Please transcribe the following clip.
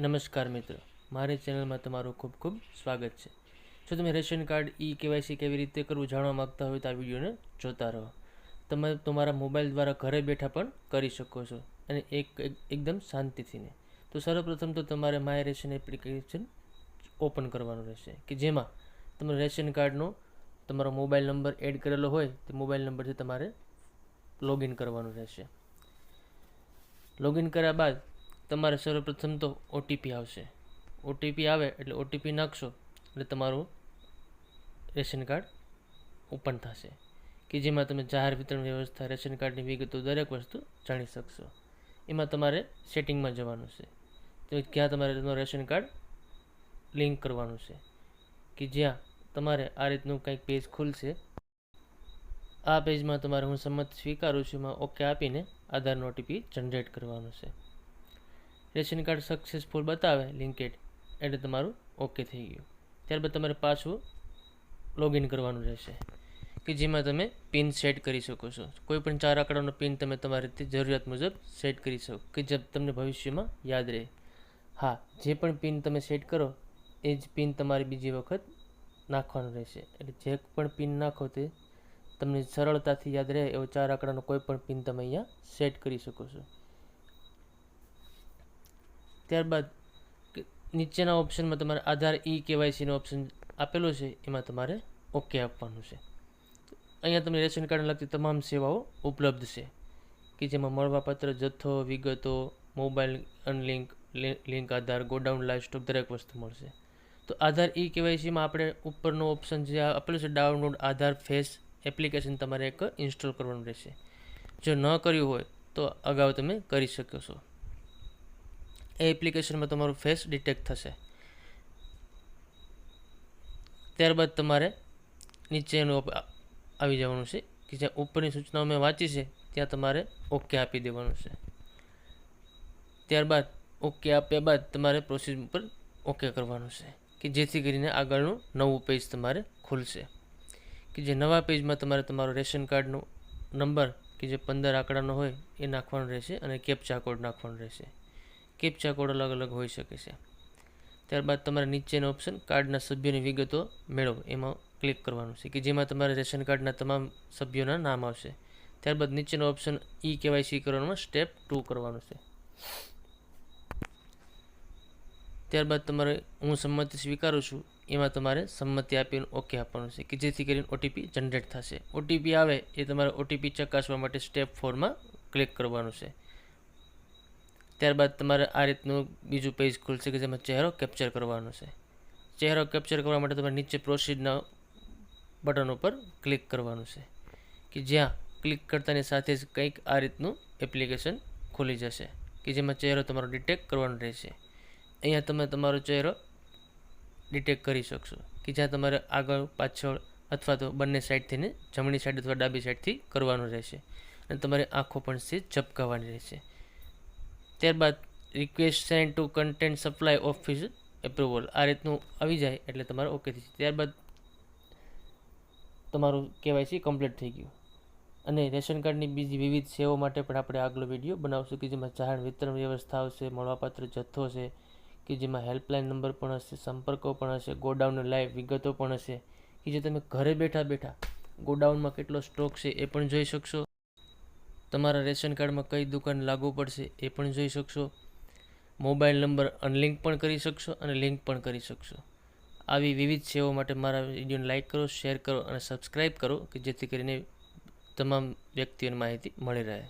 નમસ્કાર મિત્રો. મારી ચેનલમાં તમારું ખૂબ ખૂબ સ્વાગત છે. જો તમે રેશન કાર્ડ ઈ કેવાયસી કેવી રીતે કરવું જાણવા માગતા હોય તો આ વિડીયોને જોતા રહો. તમે તમારા મોબાઈલ દ્વારા ઘરે બેઠા પણ કરી શકો છો અને એક એક- એકદમ શાંતિથીને તો સર્વપ્રથમ તો તમારે માય રેશન એપ્લિકેશન ઓપન કરવાનું રહેશે કે જેમાં તમે રેશન કાર્ડનો તમારો મોબાઈલ નંબર એડ કરેલો હોય તે મોબાઈલ નંબરથી તમારે લોગિન કરવાનું રહેશે. લોગિન કર્યા બાદ તમારે સર્વપ્રથમ તો ઓટીપી આવશે. ઓટીપી આવે એટલે ઓટીપી નાખશો એટલે તમારું રેશન કાર્ડ ઓપન થશે. કે જેમાં તમે જાહેર વિતરણ વ્યવસ્થા, રેશન કાર્ડની વિગતો દરેક વસ્તુ જાણી શકશો. એમાં તમારે સેટિંગમાં જવાનું છે. તો ક્યાં તમારે તમારું રેશન કાર્ડ લિંક કરવાનું છે. કે જ્યાં તમારે આ રીતનું કંઈક પેજ ખુલશે. આ પેજમાં તમારે હું સંમત સ્વીકારું છું, એમાં ઓકે આપીને આધારનો ઓટીપી જનરેટ કરવાનું છે. રેશન કાર્ડ સક્સેસફુલ બતાવે લિંકેડ એટલે તમારું ઓકે થઈ ગયું. ત્યારબાદ તમારે પાછું લોગિન કરવાનું રહેશે. કે જેમાં તમે પિન સેટ કરી શકો છો. કોઈ પણ ચાર આંકડાનો પિન તમે તમારી રીતે જરૂરિયાત મુજબ સેટ કરી શકો, કે જે તમને ભવિષ્યમાં યાદ રહે. હા, જે પણ પિન તમે સેટ કરો, એ જ પિન તમારે બીજી વખત નાખવાનું રહેશે. એટલે જે પણ પિન નાખો તે તમને સરળતાથી યાદ રહે એવો ચાર આંકડાનો કોઈ પણ પિન તમે અહીંયા સેટ કરી શકો છો. ત્યારબાદ નીચેના ઓપ્શનમાં તમારે આધાર ઈ કેવાયસીનો ઓપ્શન આપેલો છે, એમાં તમારે ઓકે આપવાનું છે. અહીંયા તમને રેશન કાર્ડને લગતી તમામ સેવાઓ ઉપલબ્ધ છે, કે જેમાં મળવાપાત્ર જથ્થો, વિગતો, mobile unlink link Aadhaar, godown live stock દરેક વસ્તુ મળશે. તો આધાર ઈ કેવાયસીમાં આપણે ઉપરનો ઓપ્શન જે આપેલું છે ડાઉનલોડ આધાર ફેસ એપ્લિકેશન તમારે એક ઇન્સ્ટોલ કરવાનું રહેશે. જો ન કર્યું હોય તો અગાઉ તમે કરી શકો છો. એ એપ્લિકેશનમાં તમારું ફેસ ડિટેક્ટ થશે. ત્યારબાદ તમારે નીચેનું આવી જવાનું છે કે જ્યાં ઉપરની સૂચનાઓ મેં વાંચી છે, ત્યાં તમારે ઓકે આપી દેવાનું છે. ત્યારબાદ ઓકે આપ્યા બાદ તમારે પ્રોસેસ ઉપર ઓકે કરવાનું છે કે જેથી કરીને આગળનું નવું પેજ તમારે ખુલશે. કે જે નવા પેજમાં તમારે તમારો રેશન કાર્ડનો નંબર કે જે પંદર આંકડાનો હોય એ નાખવાનો રહેશે અને કેપ્ચા કોડ નાખવાનો રહેશે. કેપ્ચા કોડ અલગ અલગ હોઈ શકે છે. ત્યારબાદ તમારે નીચેનો ઓપ્શન કાર્ડના સભ્યોની વિગતો મેળવો. એમાં ક્લિક કરવાનું છે કે જેમાં તમારે રેશન કાર્ડના તમામ સભ્યોના નામ આવશે. ત્યારબાદ નીચેનો ઓપ્શન ઈ કેવાયસી કરવાનું સ્ટેપ ટુ કરવાનું છે. ત્યારબાદ તમારે હું સંમતિ સ્વીકારું છું, એમાં તમારે સંમતિ આપીને ઓકે આપવાનું છે કે જેથી કરીને ઓટીપી જનરેટ થશે. ઓટીપી આવે એ તમારે ઓટીપી ચકાસવા માટે સ્ટેપ ફોરમાં ક્લિક કરવાનું છે. ત્યારબાદ તમારે આ રીતનું બીજું પેજ ખુલશે કે જેમાં ચહેરો કેપ્ચર કરવાનો છે. ચહેરો કેપ્ચર કરવા માટે તમારે નીચે પ્રોસીડના બટન ઉપર ક્લિક કરવાનું છે. કે જ્યાં ક્લિક કરતાની સાથે જ કંઈક આ રીતનું એપ્લિકેશન ખુલી જશે. કે જેમાં ચહેરો તમારો ડિટેક્ટ કરવાનો રહેશે. અહીંયા તમે તમારો ચહેરો ડિટેક્ટ કરી શકશો. કે જ્યાં તમારે આગળ, પાછળ અથવા તો બંને સાઈડથી ને જમણી સાઈડ અથવા ડાબી સાઈડથી કરવાનું રહેશે. અને તમારી આંખો પણ છે ઝપકાવવાની રહેશે. ત્યારબાદ request send to content supply office approval આ રીતનું આવી જાય એટલે તમારે ઓકે થઈ ત્યારબાદ તમારું કેવાયસી કમ્પ્લીટ થઈ ગયું. અને રેશન કાર્ડની બીજી વિવિધ સેવાઓ માટે પણ આપણે આગલો વીડિયો બનાવશું કે જેમાં જાહેર વિતરણ વ્યવસ્થા આવશે, મળવાપાત્ર જથ્થો છે કે જેમાં હેલ્પલાઇન નંબર પણ હશે, સંપર્કો પણ હશે ગોડાઉનની લાઈવ વિગતો પણ હશે, કે જે તમે ઘરે બેઠા બેઠા ગોડાઉનમાં કેટલો સ્ટોક છે એ પણ જોઈ શકશો. તમારા રેશન કાર્ડમાં કઈ દુકાન લાગુ પડશે એ પણ જોઈ શકશો. મોબાઈલ નંબર અનલિંક પણ કરી શકશો અને લિંક પણ કરી શકશો. આવી વિવિધ સેવાઓ માટે મારા વિડીયોને લાઇક કરો, શેર કરો અને સબસ્ક્રાઈબ કરો કે જેથી કરીને તમામ વ્યક્તિઓને માહિતી મળી રહે.